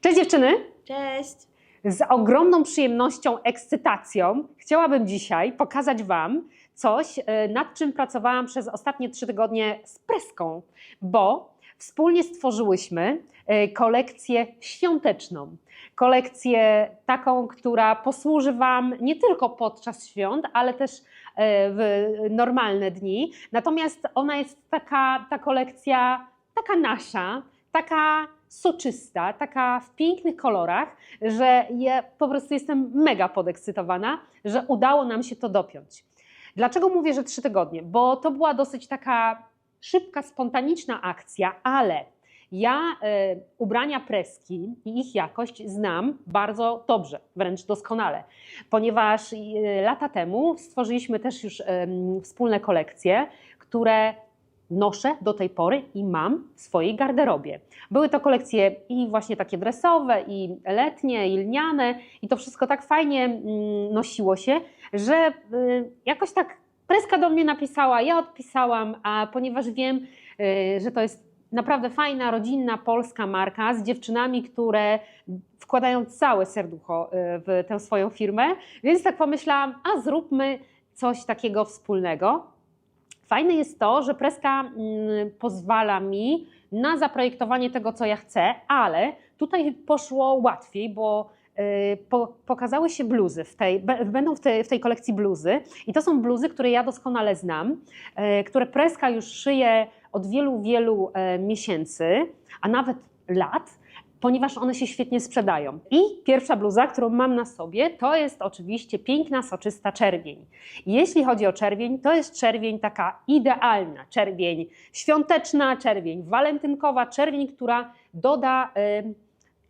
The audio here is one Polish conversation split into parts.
Cześć dziewczyny! Cześć! Z ogromną przyjemnością, ekscytacją chciałabym dzisiaj pokazać Wam coś, e, nad czym pracowałam przez ostatnie trzy tygodnie z Preską, bo wspólnie stworzyłyśmy e, kolekcję świąteczną. Kolekcję taką, która posłuży Wam nie tylko podczas świąt, ale też e, w normalne dni. Natomiast ona jest taka, ta kolekcja, taka nasza, taka soczysta, taka w pięknych kolorach, że ja po prostu jestem mega podekscytowana, że udało nam się to dopiąć. Dlaczego mówię, że trzy tygodnie? Bo to była dosyć taka szybka, spontaniczna akcja, ale ja e, ubrania preski i ich jakość znam bardzo dobrze, wręcz doskonale, ponieważ e, lata temu stworzyliśmy też już em, wspólne kolekcje, które noszę do tej pory i mam w swojej garderobie. Były to kolekcje i właśnie takie dresowe, i letnie, i lniane, i to wszystko tak fajnie mm, nosiło się, że y, jakoś tak preska do mnie napisała, ja odpisałam, a ponieważ wiem, y, że to jest naprawdę fajna, rodzinna, polska marka z dziewczynami, które wkładają całe serducho y, w tę swoją firmę, więc tak pomyślałam, a zróbmy coś takiego wspólnego. Fajne jest to, że preska mm, pozwala mi na zaprojektowanie tego, co ja chcę, ale tutaj poszło łatwiej, bo y, po, pokazały się bluzy, w tej, będą w tej, w tej kolekcji bluzy i to są bluzy, które ja doskonale znam, y, które preska już szyje od wielu, wielu e, miesięcy, a nawet lat, ponieważ one się świetnie sprzedają. I pierwsza bluza, którą mam na sobie, to jest oczywiście piękna, soczysta czerwień. Jeśli chodzi o czerwień, to jest czerwień taka idealna, czerwień świąteczna, czerwień walentynkowa, czerwień, która doda y,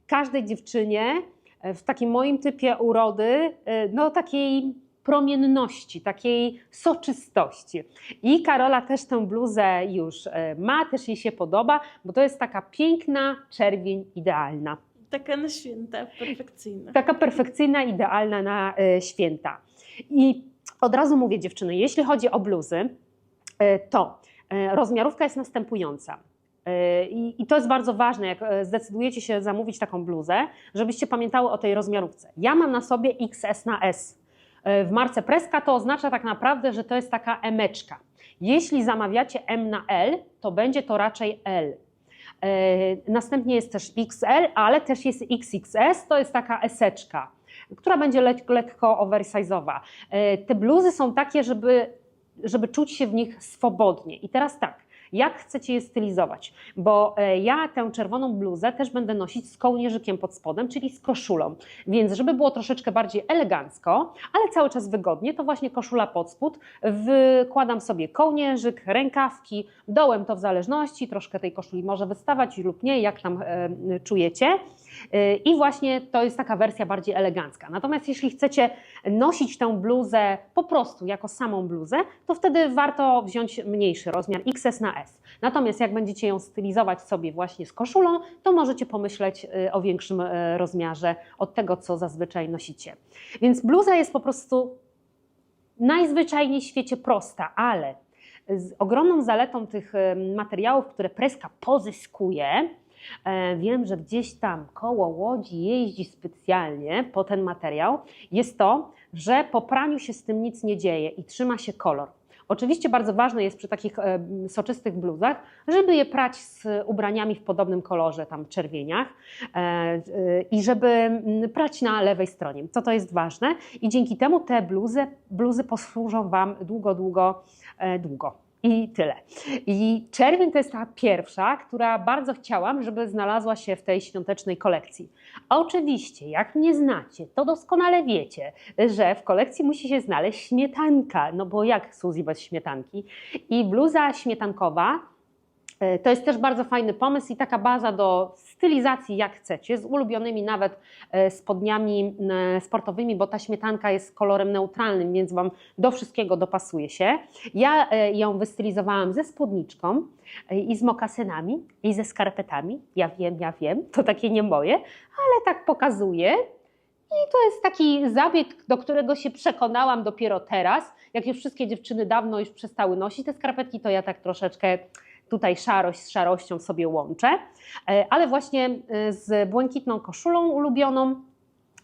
każdej dziewczynie y, w takim moim typie urody, y, no takiej promienności, takiej soczystości. I Karola też tę bluzę już e, ma, też jej się podoba, bo to jest taka piękna czerwień idealna. Taka na święta, perfekcyjna. Taka perfekcyjna, idealna na e, święta. I od razu mówię dziewczyny, jeśli chodzi o bluzy, e, to rozmiarówka jest następująca. I, to jest bardzo ważne, jak zdecydujecie się zamówić taką bluzę, żebyście pamiętały o tej rozmiarówce. Ja mam na sobie XS na S. E, W marce Preska to oznacza tak naprawdę, że to jest taka emeczka. Jeśli zamawiacie M na L, to będzie to raczej L. E, Następnie jest też XL, ale też jest XXS, to jest taka eseczka, która będzie lek- lekko oversize'owa. E, Te bluzy są takie, żeby, żeby czuć się w nich swobodnie. I teraz tak, jak chcecie je stylizować? Bo e, ja tę czerwoną bluzę też będę nosić z kołnierzykiem pod spodem, czyli z koszulą. Więc żeby było troszeczkę bardziej elegancko, ale cały czas wygodnie, to właśnie koszula pod spód. Wykładam sobie kołnierzyk, rękawki, dołem to w zależności, troszkę tej koszuli może wystawać lub nie, jak tam e, czujecie. E, I właśnie to jest taka wersja bardziej elegancka. Natomiast jeśli chcecie nosić tę bluzę po prostu jako samą bluzę, to wtedy warto wziąć mniejszy rozmiar XS na S. Natomiast jak będziecie ją stylizować sobie właśnie z koszulą, to możecie pomyśleć y, o większym y, rozmiarze od tego, co zazwyczaj nosicie. Więc bluza jest po prostu najzwyczajniej w świecie prosta, ale z ogromną zaletą tych y, materiałów, które preska pozyskuje, wiem, że gdzieś tam koło Łodzi jeździ specjalnie po ten materiał, jest to, że po praniu się z tym nic nie dzieje i trzyma się kolor. Oczywiście bardzo ważne jest przy takich e, soczystych bluzach, żeby je prać z ubraniami w podobnym kolorze, tam czerwieniach e, e, i żeby mm, prać na lewej stronie. To to jest ważne i dzięki temu te bluzy, bluzy posłużą Wam długo, długo, e, długo. I tyle. I czerwień to jest ta pierwsza, która bardzo chciałam, żeby znalazła się w tej świątecznej kolekcji. A oczywiście, jak mnie znacie, to doskonale wiecie, że w kolekcji musi się znaleźć śmietanka, no bo jak Suzy bez śmietanki? I bluza śmietankowa e, to jest też bardzo fajny pomysł i taka baza do stylizacji jak chcecie, z ulubionymi nawet e, spodniami e, sportowymi, bo ta śmietanka jest kolorem neutralnym, więc Wam do wszystkiego dopasuje się. Ja e, ją wystylizowałam ze spódniczką i z mokasynami i ze skarpetami. Ja wiem, ja wiem, to takie nie moje, ale tak pokazuję. I to jest taki zabieg, do którego się przekonałam dopiero teraz, jak już wszystkie dziewczyny dawno już przestały nosić te skarpetki, to ja tak troszeczkę tutaj szarość z szarością sobie łączę, e, ale właśnie e, z błękitną koszulą ulubioną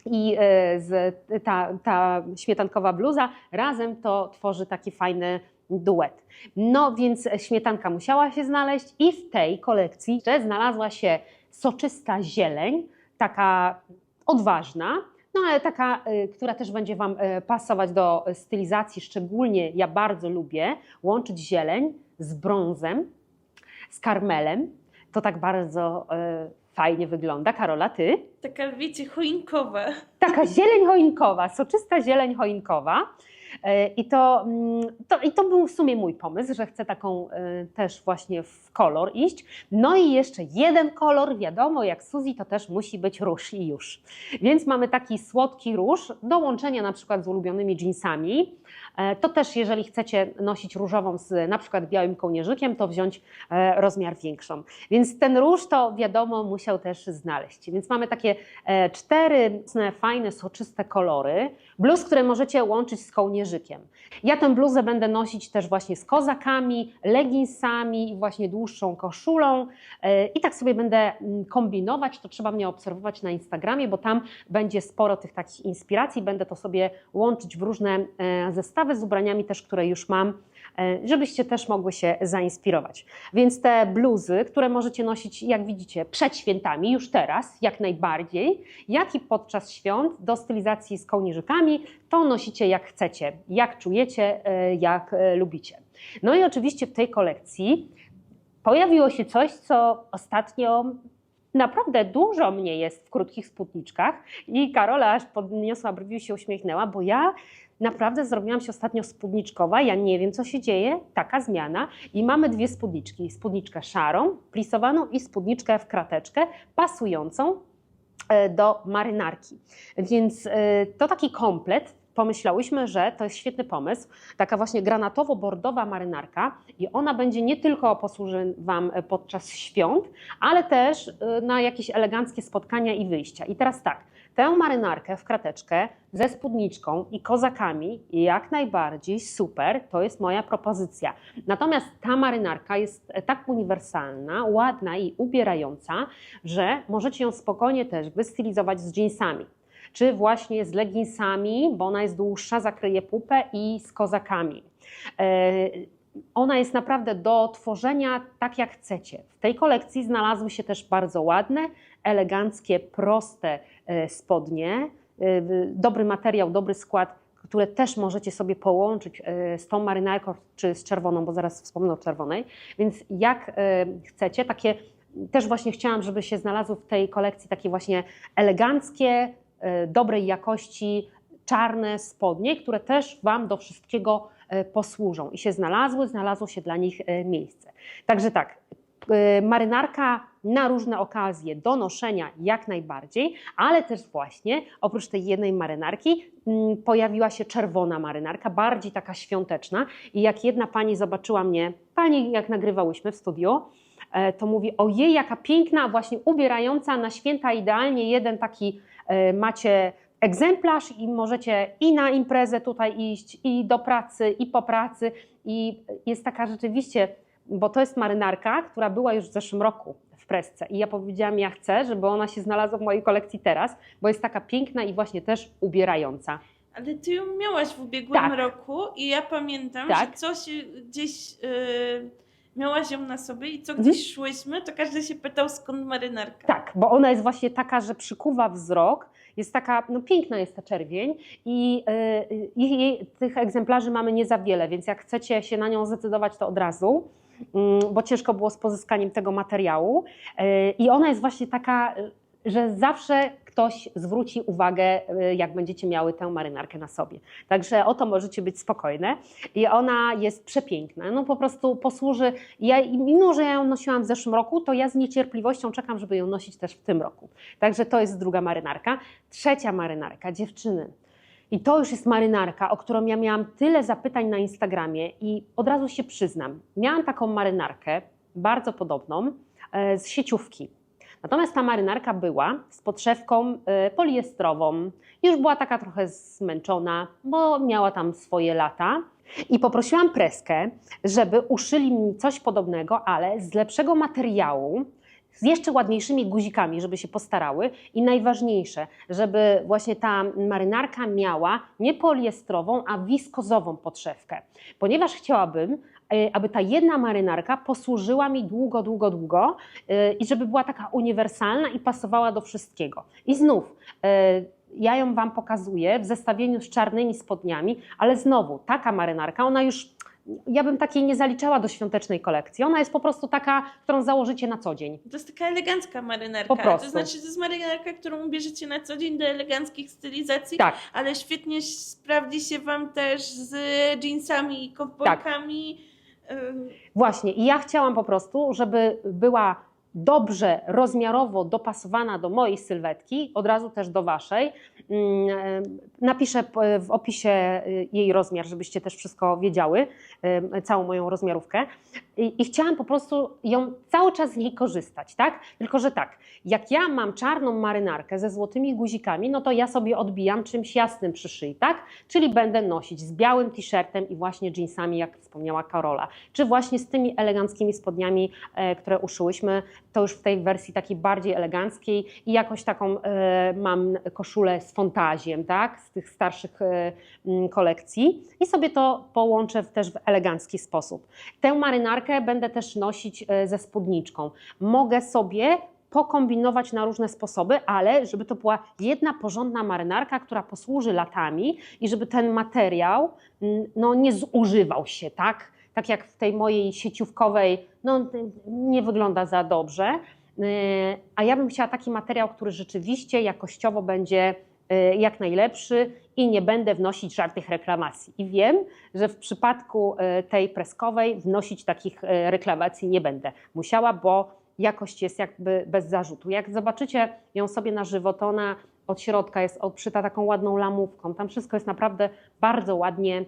i e, z, ta, ta śmietankowa bluza razem to tworzy taki fajny duet. No więc śmietanka musiała się znaleźć i w tej kolekcji znalazła się soczysta zieleń, taka odważna, no ale taka, która też będzie Wam pasować do stylizacji. Szczególnie ja bardzo lubię łączyć zieleń z brązem, z karmelem. To tak bardzo y, fajnie wygląda. Karola, Ty? Taka, wiecie, choinkowa. Taka zieleń choinkowa, soczysta zieleń choinkowa. E, I to, mm, to, I to był w sumie mój pomysł, że chcę taką e, też właśnie w kolor iść. No i jeszcze jeden kolor, wiadomo, jak Suzy, to też musi być róż i już. Więc mamy taki słodki róż do łączenia na przykład z ulubionymi jeansami. E, to też, jeżeli chcecie nosić różową z na przykład białym kołnierzykiem, to wziąć rozmiar większą. Więc ten róż to wiadomo musiał też znaleźć. Więc mamy takie cztery fajne, soczyste kolory. Bluz, które możecie łączyć z kołnierzykiem. Ja tę bluzę będę nosić też właśnie z kozakami, leginsami i właśnie dłuższą koszulą e, i tak sobie będę mm, kombinować, to trzeba mnie obserwować na Instagramie, bo tam będzie sporo tych takich inspiracji, będę to sobie łączyć w różne e, zestawy z ubraniami też, które już mam E, żebyście też mogły się zainspirować. Więc te bluzy, które możecie nosić, jak widzicie, przed świętami, już teraz, jak najbardziej, jak i podczas świąt do stylizacji z kołnierzykami, to nosicie jak chcecie, jak czujecie, e, jak e, lubicie. No i oczywiście w tej kolekcji pojawiło się coś, co ostatnio naprawdę dużo mnie jest w krótkich spódniczkach i Karola aż podniosła brwi i się uśmiechnęła, bo ja naprawdę zrobiłam się ostatnio spódniczkowa, ja nie wiem co się dzieje, taka zmiana i mamy dwie spódniczki, spódniczkę szarą, plisowaną i spódniczkę w krateczkę, pasującą e, do marynarki. Więc e, to taki komplet, pomyślałyśmy, że to jest świetny pomysł. Taka właśnie granatowo-bordowa marynarka i ona będzie nie tylko posłuży Wam podczas świąt, ale też y, na jakieś eleganckie spotkania i wyjścia. I teraz tak, tę marynarkę w krateczkę ze spódniczką i kozakami jak najbardziej super, to jest moja propozycja. Natomiast ta marynarka jest tak uniwersalna, ładna i ubierająca, że możecie ją spokojnie też wystylizować z jeansami czy właśnie z leginsami, bo ona jest dłuższa, zakryje pupę i z kozakami. E, ona jest naprawdę do tworzenia tak jak chcecie. W tej kolekcji znalazły się też bardzo ładne, eleganckie, proste e, spodnie, e, dobry materiał, dobry skład, które też możecie sobie połączyć z tą marynarką czy z czerwoną, bo zaraz wspomnę o czerwonej. Więc jak chcecie, takie też właśnie chciałam, żeby się znalazły w tej kolekcji takie właśnie eleganckie, dobrej jakości czarne spodnie, które też Wam do wszystkiego e, posłużą i się znalazły, znalazło się dla nich e, miejsce. Także tak, marynarka na różne okazje do noszenia jak najbardziej, ale też właśnie oprócz tej jednej marynarki mm, pojawiła się czerwona marynarka, bardziej taka świąteczna i jak jedna pani zobaczyła mnie, pani jak nagrywałyśmy w studiu, to mówi, ojej jaka piękna, właśnie ubierająca na święta idealnie jeden taki E, macie egzemplarz i możecie i na imprezę tutaj iść, i do pracy, i po pracy. I jest taka rzeczywiście, bo to jest marynarka, która była już w zeszłym roku w presce. I ja powiedziałam, ja chcę, żeby ona się znalazła w mojej kolekcji teraz, bo jest taka piękna i właśnie też ubierająca. Ale ty ją miałaś w ubiegłym tak. roku i ja pamiętam, tak. że coś gdzieś. Yy miałaś ją na sobie i co gdzieś mhm. szłyśmy, to każdy się pytał skąd marynarka. Tak, bo ona jest właśnie taka, że przykuwa wzrok, jest taka, no piękna jest ta czerwień i jej, tych egzemplarzy mamy nie za wiele, więc jak chcecie się na nią zdecydować, to od razu, yy, bo ciężko było z pozyskaniem tego materiału. Yy, I ona jest właśnie taka, że zawsze ktoś zwróci uwagę, y, jak będziecie miały tę marynarkę na sobie. Także o to możecie być spokojne. I ona jest przepiękna. No po prostu posłuży. Ja, mimo, że ja ją nosiłam w zeszłym roku, to ja z niecierpliwością czekam, żeby ją nosić też w tym roku. Także to jest druga marynarka. Trzecia marynarka, dziewczyny. I to już jest marynarka, o którą ja miałam tyle zapytań na Instagramie i od razu się przyznam. Miałam taką marynarkę, bardzo podobną, e, z sieciówki Natomiast ta marynarka była z podszewką y, poliestrową. Już była taka trochę zmęczona, bo miała tam swoje lata. I poprosiłam preskę, żeby uszyli mi coś podobnego, ale z lepszego materiału, z jeszcze ładniejszymi guzikami, żeby się postarały. I najważniejsze, żeby właśnie ta marynarka miała nie poliestrową, a wiskozową podszewkę. Ponieważ chciałabym, e, aby ta jedna marynarka posłużyła mi długo, długo, długo e, i żeby była taka uniwersalna i pasowała do wszystkiego. I znów, e, ja ją Wam pokazuję w zestawieniu z czarnymi spodniami, ale znowu, taka marynarka, ona już, ja bym takiej nie zaliczała do świątecznej kolekcji. Ona jest po prostu taka, którą założycie na co dzień. To jest taka elegancka marynarka. Po prostu. To znaczy, to jest marynarka, którą bierzecie na co dzień do eleganckich stylizacji, Tak, ale świetnie sprawdzi się Wam też z jeansami i kowbojkami. Ym, właśnie. I ja chciałam po prostu, żeby była dobrze rozmiarowo dopasowana do mojej sylwetki, od razu też do Waszej. Mm, e, Napiszę w opisie e, jej rozmiar, żebyście też wszystko wiedziały, e, całą moją rozmiarówkę. I, I chciałam po prostu ją cały czas z niej korzystać, tak? Tylko, że tak, jak ja mam czarną marynarkę ze złotymi guzikami, no to ja sobie odbijam czymś jasnym przy szyi, tak? Czyli będę nosić z białym t-shirtem i właśnie jeansami, jak wspomniała Karola, czy właśnie z tymi eleganckimi spodniami, e, które uszyłyśmy, to już w tej wersji takiej bardziej eleganckiej i jakoś taką e, mam koszulę z fantazjem, tak? Z tych starszych e, kolekcji i sobie to połączę też w elegancki sposób. Tę marynarkę będę też nosić e, ze spódniczką. Mogę sobie pokombinować na różne sposoby, ale żeby to była jedna porządna marynarka, która posłuży latami i żeby ten materiał no, nie zużywał się, tak? Tak jak w tej mojej sieciówkowej, no nie wygląda za dobrze. Yy, A ja bym chciała taki materiał, który rzeczywiście jakościowo będzie jak najlepszy i nie będę wnosić żadnych reklamacji. I wiem, że w przypadku yy, tej preskowej wnosić takich yy, reklamacji nie będę musiała, bo jakość jest jakby bez zarzutu. Jak zobaczycie ją sobie na żywo, to ona od środka jest odszyta taką ładną lamówką. Tam wszystko jest naprawdę bardzo ładnie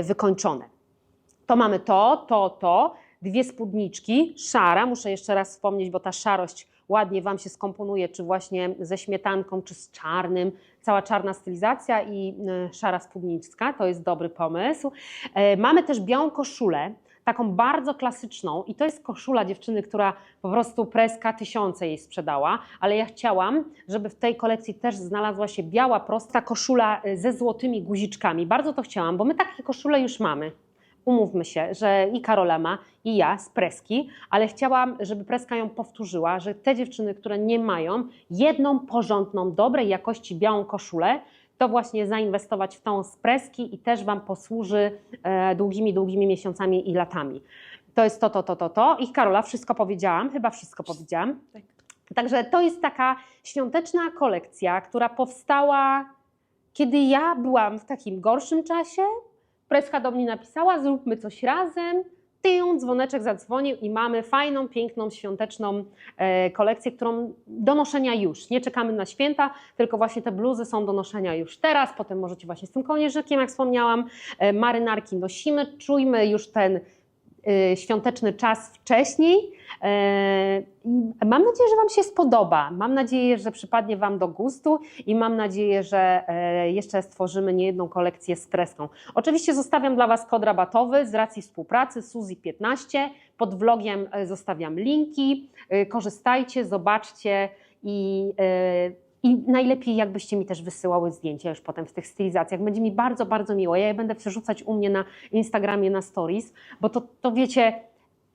y, wykończone. To mamy to, to, to. Dwie spódniczki, szara, muszę jeszcze raz wspomnieć, bo ta szarość ładnie Wam się skomponuje, czy właśnie ze śmietanką, czy z czarnym. Cała czarna stylizacja i y, szara spódniczka, to jest dobry pomysł. E, Mamy też białą koszulę, taką bardzo klasyczną i to jest koszula dziewczyny, która po prostu preska tysiące jej sprzedała, ale ja chciałam, żeby w tej kolekcji też znalazła się biała, prosta koszula y, ze złotymi guziczkami. Bardzo to chciałam, bo my takie koszule już mamy. Umówmy się, że i Karola ma, i ja z preski, ale chciałam, żeby preska ją powtórzyła, że te dziewczyny, które nie mają jedną porządną, dobrej jakości białą koszulę, to właśnie zainwestować w tą z preski i też Wam posłuży e, długimi, długimi miesiącami i latami. To jest to, to, to, to, to. I Karola, wszystko powiedziałam, chyba wszystko powiedziałam. Tak. Także to jest taka świąteczna kolekcja, która powstała, kiedy ja byłam w takim gorszym czasie. Preska do mnie napisała, zróbmy coś razem. Tyją, dzwoneczek zadzwonił i mamy fajną, piękną, świąteczną e, kolekcję, którą do noszenia już. Nie czekamy na święta, tylko właśnie te bluzy są do noszenia już teraz. Potem możecie właśnie z tym kołnierzykiem, jak wspomniałam, e, marynarki nosimy. Czujmy już ten świąteczny czas wcześniej. E, Mam nadzieję, że Wam się spodoba. Mam nadzieję, że przypadnie Wam do gustu i mam nadzieję, że e, jeszcze stworzymy niejedną kolekcję z treską. Oczywiście zostawiam dla Was kod rabatowy z racji współpracy Suzy15. Pod vlogiem e, zostawiam linki. Korzystajcie, zobaczcie i, i najlepiej jakbyście mi też wysyłały zdjęcia już potem w tych stylizacjach. Będzie mi bardzo, bardzo miło. Ja je będę przerzucać u mnie na Instagramie, na stories, bo to, to wiecie,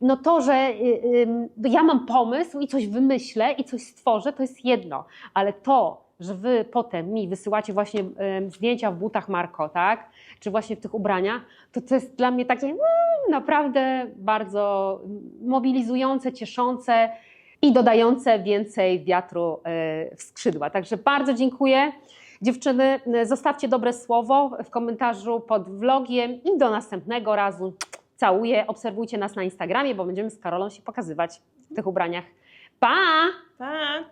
no to, że y, ym, ja mam pomysł i coś wymyślę i coś stworzę, to jest jedno, ale to, że wy potem mi wysyłacie właśnie zdjęcia w butach Marko, tak? Czy właśnie w tych ubraniach, to to jest dla mnie takie mm, naprawdę bardzo mobilizujące, cieszące i dodające więcej wiatru y, w skrzydła. Także bardzo dziękuję. Dziewczyny, y, zostawcie dobre słowo w komentarzu pod vlogiem i do następnego razu. Całuję, obserwujcie nas na Instagramie, bo będziemy z Karolą się pokazywać w tych ubraniach. Pa! Pa!